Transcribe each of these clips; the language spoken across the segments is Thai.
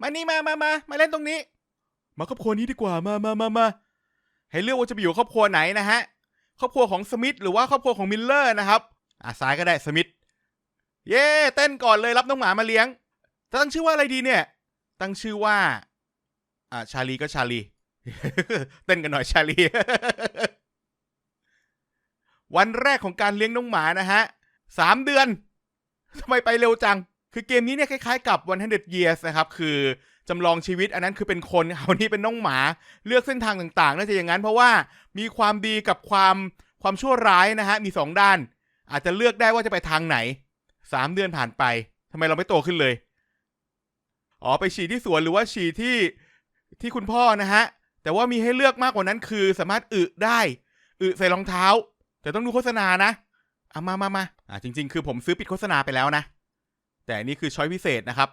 มานี่มามามามาเล่นตรงนี้ มาครอบครัวนี้ดีกว่ามามามามาให้เลือกว่าจะไปอยู่ครอบครัวไหนนะฮะครอบครัวของสมิธหรือว่าครอบครัวของมิลเลอร์นะครับอะซ้ายก็ได้สมิธเย้เต้นก่อนเลยรับน้องหมามาเลี้ยงจะตั้งชื่อว่าอะไรดีเนี่ย ตั้งชื่อว่า อ่าชาลีก็ชาลี เต้นกันหน่อยชาลี วันแรกของการเลี้ยงน้องหมานะฮะสามเดือนทำไมไปเร็วจัง คือเกมนี้เนี่ยคล้ายๆกับ 100 years นะครับคือจำลองชีวิตอันนั้นคือเป็นคนครานี้เป็นน้องหมาเลือกเส้นทางต่างๆน่าจะอย่างนั้นเพราะว่ามีความดีกับความความชั่วร้ายนะฮะมีสองด้าน อาจจะเลือกได้ว่าจะไปทางไหนสามเดือนผ่านไปทำไมเราไม่โตขึ้นเลยอ๋อไปฉี่ที่สวนหรือว่าฉี่ที่ที่คุณพ่อนะฮะแต่ว่ามีให้เลือกมากกว่านั้นคือสามารถอึได้อึใส่รองเท้า แต่ต้องดูโฆษณานะอะมามามาอะจริง ๆ คือผมซื้อปิดโฆษณาไปแล้วนะ แต่อันนี่คือช้อยพิเศษนะครับ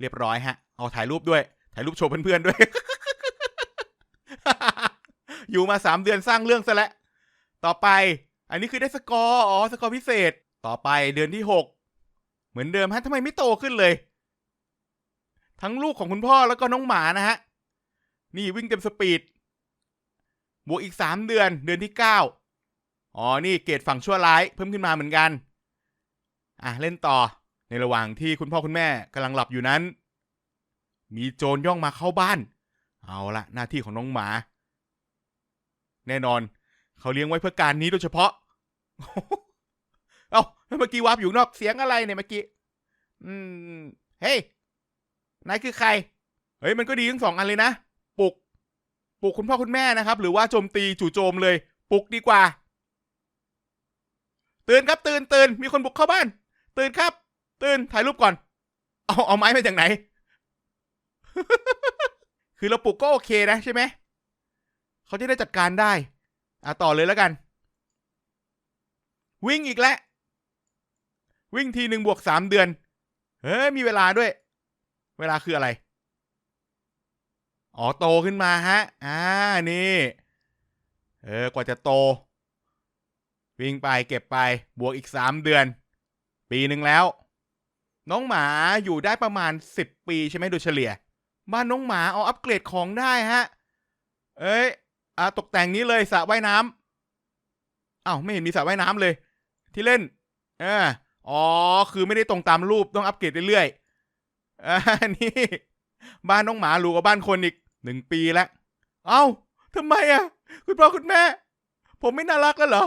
เรียบร้อยฮะ เอาถ่ายรูปด้วย ถ่ายรูปโชว์เพื่อนๆด้วย อยู่มาสามเดือนสร้างเรื่องซะแล้ว ต่อไป อันนี้คือได้สกอร์ อ๋อ สกอร์พิเศษ ต่อไปเดือนที่หก เหมือนเดิมฮะทำไมไม่โตขึ้นเลย ทั้งลูกของคุณพ่อแล้วก็น้องหมานะฮะ นี่วิ่งเต็มสปีด บวกอีกสามเดือน เดือนที่เก้าอ๋อ นี่เกรดฝั่งชั่วร้าย เพิ่มขึ้นมาเหมือนกัน อะ เล่นต่อ ในระหว่างที่คุณพ่อคุณแม่กำลังหลับอยู่นั้น มีโจรย่องมาเข้าบ้าน เอาละหน้าที่ของน้องหมา แน่นอน เขาเลี้ยงไว้เพื่อการนี้โดยเฉพาะ เอ้าเมื่อกี้วาร์ปอยู่นอกเสียงอะไรเนี่ยเมื่อกี้ อืม เฮ้ย นายคือใคร เฮ้ยมันก็ดีทั้งสองอันเลยนะ ปลุก ปลุกคุณพ่อคุณแม่นะครับ หรือว่าโจมตีจู่โจมเลย ปลุกดีกว่า ตื่นครับตื่นตื่นมีคนบุกเข้าบ้าน ตื่นครับ ตื่นถ่ายรูปก่อน เอาเอาไม้มาจากไหน คือเราปลุกก็โอเคนะใช่ไหม เขาจะได้จัดการได้ อะต่อเลยแล้วกัน วิ่งอีกแล้ว วิ่งทีหนึ่งบวกสามเดือน เฮ้ยมีเวลาด้วย เวลาคืออะไร อ๋อโตขึ้นมาฮะ อ่านี่ เออกว่าจะโต วิ่งไปเก็บไปบวกอีกสามเดือน ปีหนึ่งแล้ว น้องหมาอยู่ได้ประมาณสิบปีใช่ไหมโดยเฉลี่ย บ้านน้องหมาเอาอัปเกรดของได้ฮะ เอ้ยอะตกแต่งนี้เลยสระว่ายน้ำอ้าวไม่เห็นมีสระว่ายน้ำเลย ที่เล่นเอออ๋อคือไม่ได้ตรงตามรูปต้องอัปเกรดเรื่อยๆอ่านี่ บ้านน้องหมาหรูกว่าบ้านคนอีกหนึ่งปีแล้ว เอ้าทำไมอะ คุณพ่อคุณแม่ ผมไม่น่ารักแล้วเหรอ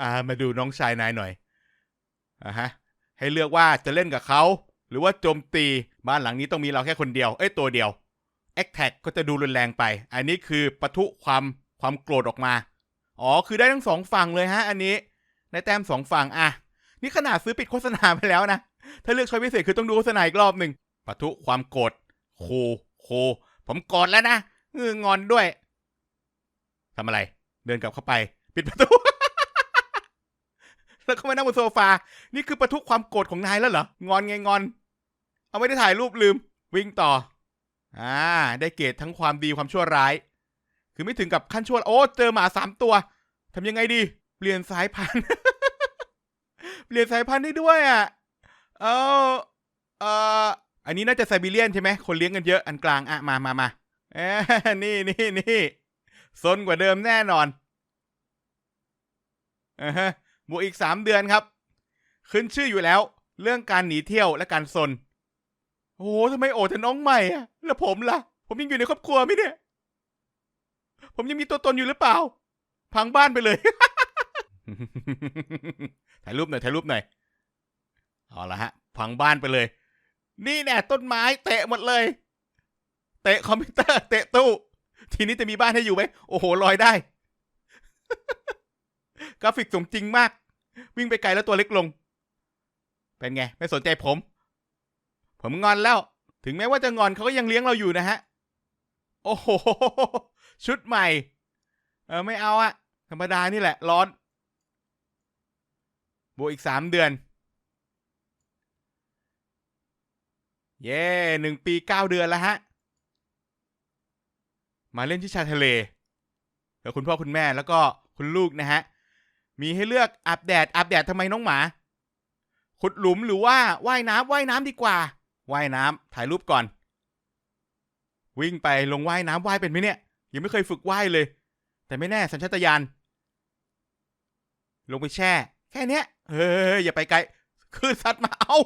อ่า มาดูน้องชายนายหน่อยอ่าฮะ ให้เลือกว่าจะเล่นกับเขาหรือว่าโจมตีบ้านหลังนี้ต้องมีเราแค่คนเดียว เอ้ยตัวเดียวแอคแท็กก็จะดูรุนแรงไป อันนี้คือปะทุความความโกรธออกมา อ๋อ คือได้ทั้งสองฝั่งเลยฮะ อันนี้ได้แต้มสองฝั่งอะ นี่ขนาดซื้อปิดโฆษณาไปแล้วนะ ถ้าเลือกช้อยพิเศษคือต้องดูโฆษณาอีกรอบหนึ่งปะทุความโกรธโคโค ผมกรธแล้วนะเอองอนด้วยทำอะไร เดินกลับเข้าไป ปิดประตู แล้วก็มานั่งบนโซฟา นี่คือประทุกความโกรธของนายแล้วเหรอ งอนไงงอน เอาไม่ได้ถ่ายรูปลืม วิ่งต่อ อ่า ได้เกรดทั้งความดีความชั่วร้าย คือไม่ถึงกับขั้นชั่ว โอ้ เจอหมาสามตัวทำยังไงดี เปลี่ยนสายพันธุ์ เปลี่ยนสายพันธุ์ได้ด้วยอะ เออเอออันนี้น่าจะไซบีเรียนใช่ไหม คนเลี้ยงกันเยอะ อันกลางอะ มามามาเอ้นี่นี่นี่ซนกว่าเดิมแน่นอนอ่า บวกอีกสามเดือนครับ ขึ้นชื่ออยู่แล้ว เรื่องการหนีเที่ยวและการซน โอ้โหทำไมโอแต่น้องใหม่อะแล้วผมล่ะ ผมยังอยู่ในครอบครัวไหมเนี่ย ผมยังมีตัวตนอยู่หรือเปล่า พังบ้านไปเลย ถ่ายรูปหน่อยถ่ายรูปหน่อย เอาละฮะ พังบ้านไปเลย นี่แน่ต้นไม้เตะหมดเลย เตะคอมพิวเตอร์ เตะตู้ ทีนี้จะมีบ้านให้อยู่ไหม โอ้โหลอยได้ กราฟิกสมจริงมาก วิ่งไปไกลแล้วตัวเล็กลง เป็นไง ไม่สนใจผม ผมงอนแล้ว ถึงแม้ว่าจะงอนเขาก็ยังเลี้ยงเราอยู่นะฮะ โอ้โห ชุดใหม่ เออไม่เอาอะธรรมดานี่แหละ ร้อน บวกอีกสามเดือน เย้หนึ่งปีเก้าเดือนแล้วฮะ มาเล่นที่ชายทะเล กับคุณพ่อคุณแม่แล้วก็คุณลูกนะฮะ มีให้เลือกอาบแดดอาบแดดทำไมน้องหมา ขุดหลุมหรือว่าว่ายน้ำว่ายน้ำดีกว่า ว่ายน้ำถ่ายรูปก่อน วิ่งไปลงว่ายน้ำว่ายเป็นไหมเนี่ย ยังไม่เคยฝึกว่ายเลย แต่ไม่แน่สัญชาตญาณลงไปแช่ แค่เนี้ยเฮ้ยอย่าไปไกลคลื่นซัดมาเอา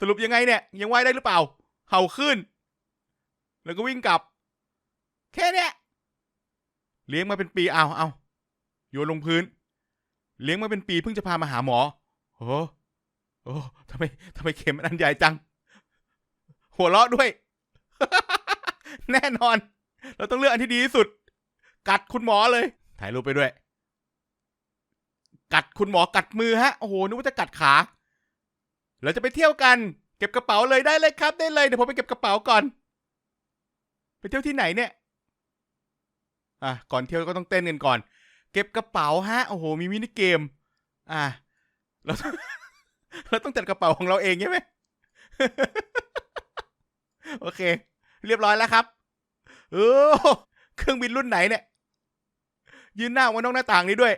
สรุปยังไงเนี่ย ยังว่ายได้หรือเปล่า เห่าขึ้น แล้วก็วิ่งกลับ แค่เนี้ยเลี้ยงมาเป็นปีเอาเอา โยนลงพื้น เลี้ยงมาเป็นปีเพิ่งจะพามาหาหมอ โอ้โอ้ทำไมทำไมเข็มมันอันใหญ่จัง หัวเราะด้วย แน่นอน เราต้องเลือกอันที่ดีที่สุด กัดคุณหมอเลย ถ่ายรูปไปด้วย กัดคุณหมอกัดมือฮะ โอ้โห นึกว่าจะกัดขา เราจะไปเที่ยวกัน เก็บกระเป๋าเลยได้เลยครับ ได้เลย เดี๋ยวผมไปเก็บกระเป๋าก่อน ไปเที่ยวที่ไหนเนี่ย อะ ก่อนเที่ยวก็ต้องเต้นกันก่อน เก็บกระเป๋าฮะโอ้โหมีมินิเกม อะเราเราต้องจัดกระเป๋าของเราเองใช่ไหมโอเค เรียบร้อยแล้วครับเออเครื่องบินรุ่นไหนเนี่ย ยืนหน้าว้นนอกหน้าต่างนี้ด้วย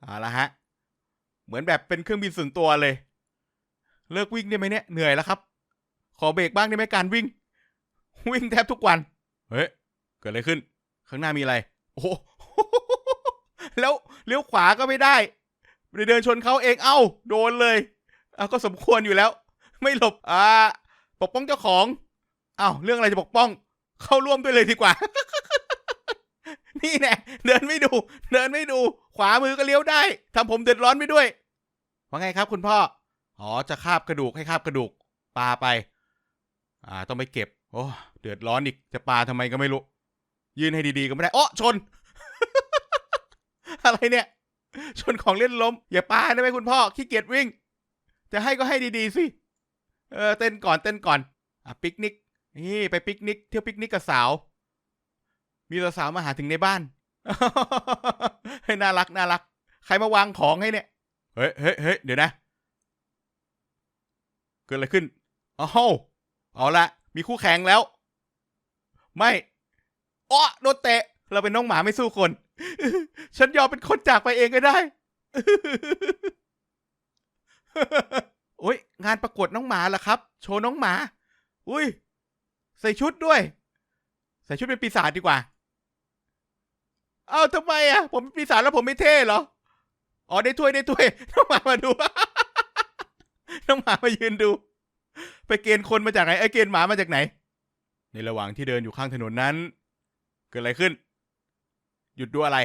เอาละฮะ เหมือนแบบเป็นเครื่องบินส่วนตัวเลย เลิกวิ่งได้ไหมเนี่ยเหนื่อยแล้วครับ ขอเบรกบ้างได้ไหมการวิ่ง วิ่งแทบทุกวัน เฮ้ยเกิดอะไรขึ้น ข้างหน้ามีอะไร โอ้ แล้วเลี้ยวขวาก็ไม่ได้ไปเดินชนเขาเองเอ้า โดนเลยเอะก็สมควรอยู่แล้ว ไม่หลบอ่าปกป้องเจ้าของเอ้าเรื่องอะไรจะปกป้อง เข้าร่วมด้วยเลยดีกว่า นี่แน่เดินไม่ดู เดินไม่ดู ขวามือก็เลี้ยวได้ทำผมเดือดร้อนไปด้วยว่าไงครับ คุณพ่ออ๋อจะคาบกระดูกให้คาบกระดูกปลาไป อ่า ต้องไปเก็บ โอ้ เดือดร้อนอีก จะปลาทำไมก็ไม่รู้ ยืนให้ดีๆก็ไม่ได้ โอ้ชน อะไรเนี่ย ชนของเล่นล้ม อย่าปาได้ไหมคุณพ่อ ขี้เกียจวิ่ง จะให้ก็ให้ดีๆสิ เออ เต้นก่อนเต้นก่อน อะปิกนิก นี่ไปปิกนิก เที่ยวปิกนิกกับสาว มีสาวมาหาถึงในบ้านให้น่ารักน่ารัก ใครมาวางของให้เนี่ย เฮ้ยเฮ้ยเฮ้ยเดี๋ยวนะ เกิดอะไรขึ้นอ้าวเอาละมีคู่แข่งแล้ว ไม่อ้อโดนเตะ เราเป็นน้องหมาไม่สู้คน ฉันยอมเป็นคนจากไปเองก็ได้ โอ้ยงานประกวดน้องหมาเหรอครับ โชว์น้องหมา อุ้ย ใส่ชุดด้วย ใส่ชุดเป็นปีศาจดีกว่า เอ้าทำไมอะ ผมเป็นปีศาจแล้วผมไม่เท่เหรอ อ๋อได้ถ้วยได้ถ้วยน้องหมามาดู น้องหมามายืนดู ไปเกณฑ์คนมาจากไหนไอ้เกณฑ์หมามาจากไหน ในระหว่างที่เดินอยู่ข้างถนนนั้น เกิดอะไรขึ้น หยุดดูอะไร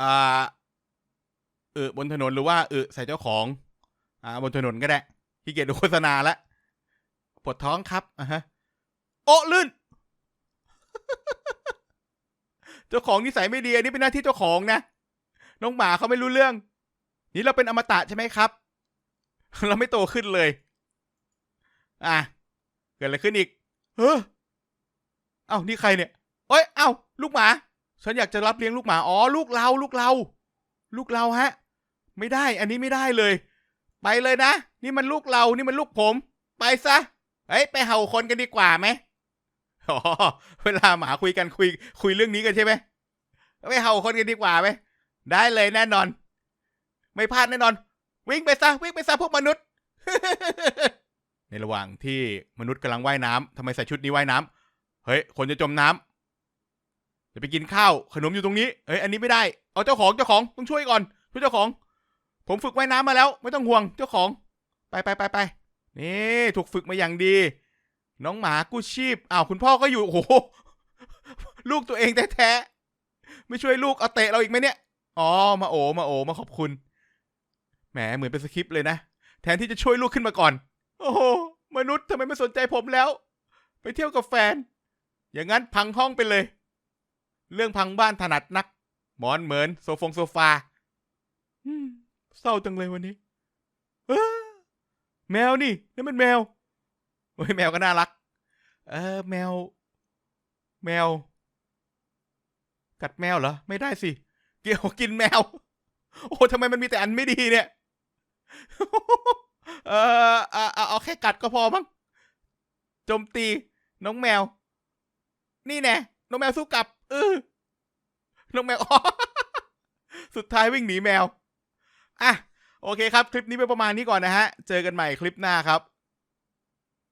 อ่าเออบนถนนหรือว่าเออใส่เจ้าของ อ่า บนถนนก็ได้ขี้เกียจดูโฆษณาละปวดท้องครับอะฮะ โอ้ลื่น เจ้าของนิสัยไม่ดีอันนี้เป็นหน้าที่เจ้าของนะน้องหมาเขาไม่รู้เรื่อง นี่เราเป็นอมตะใช่ไหมครับ เราไม่โตขึ้นเลย อะเกิดอะไรขึ้นอีกเฮ้อเอ้านี่ใครเนี่ย เอ้ย เอ้า ลูกหมา ฉันอยากจะรับเลี้ยงลูกหมา อ๋อ ลูกเรา ลูกเรา ลูกเราฮะ ไม่ได้ อันนี้ไม่ได้เลย ไปเลยนะ นี่มันลูกเรา นี่มันลูกผม ไปซะ เฮ้ย ไปเห่าคนกันดีกว่าไหมอ๋อ เวลาหมาคุยกันคุย คุยเรื่องนี้กันใช่ไหมไปเห่าคนกันดีกว่าไหมได้เลยแน่นอน ไม่พลาดแน่นอน วิ่งไปซะ วิ่งไปซะพวกมนุษย์ ในระหว่างที่มนุษย์กำลังว่ายน้ำทำไมใส่ชุดนี้ว่ายน้ำเฮ้ย คนจะจมน้ำ จะไปกินข้าวขนมอยู่ตรงนี้เฮ้ยอันนี้ไม่ได้เอาเจ้าของเจ้าของต้องช่วยก่อนช่วยเจ้าของ ผมฝึกว่ายน้ำมาแล้ว ไม่ต้องห่วงเจ้าของ ไปไปไปไปนี่ถูกฝึกมาอย่างดี น้องหมากู้ชีพอ้าวคุณพ่อก็อยู่โอ้โหลูกตัวเองแท้ๆไม่ช่วยลูกเอาเตะเราอีกไหมเนี่ยอ๋อมาโอมาโอมาขอบคุณแหมเหมือนเป็นสคริปต์เลยนะแทนที่จะช่วยลูกขึ้นมาก่อน โอ้โหมนุษย์ทำไมไม่สนใจผมแล้ว ไปเที่ยวกับแฟน อย่างนั้นพังห้องไปเลย เรื่องพังบ้านถนัดนัก หมอนเหมือนโซฟงโซฟาอืมเศร้าจังเลยวันนี้เอ้อแมวนี่นี่นมันแมวโอ้ยแมวก็น่ารัก เออ แมว แมว กัดแมวเหรอ ไม่ได้สิ เกี่ยวกินแมว โอ้ทำไมมันมีแต่อันไม่ดีเนี่ย เออเอาเอาเอาแค่กัดก็พอมั้งโจมตี น้องแมว นี่แน่น้องแมวสู้กลับ เออน้องแมวอ๋อสุดท้ายวิ่งหนีแมว อะ โอเคครับ คลิปนี้ไปประมาณนี้ก่อนนะฮะ เจอกันใหม่คลิปหน้าครับ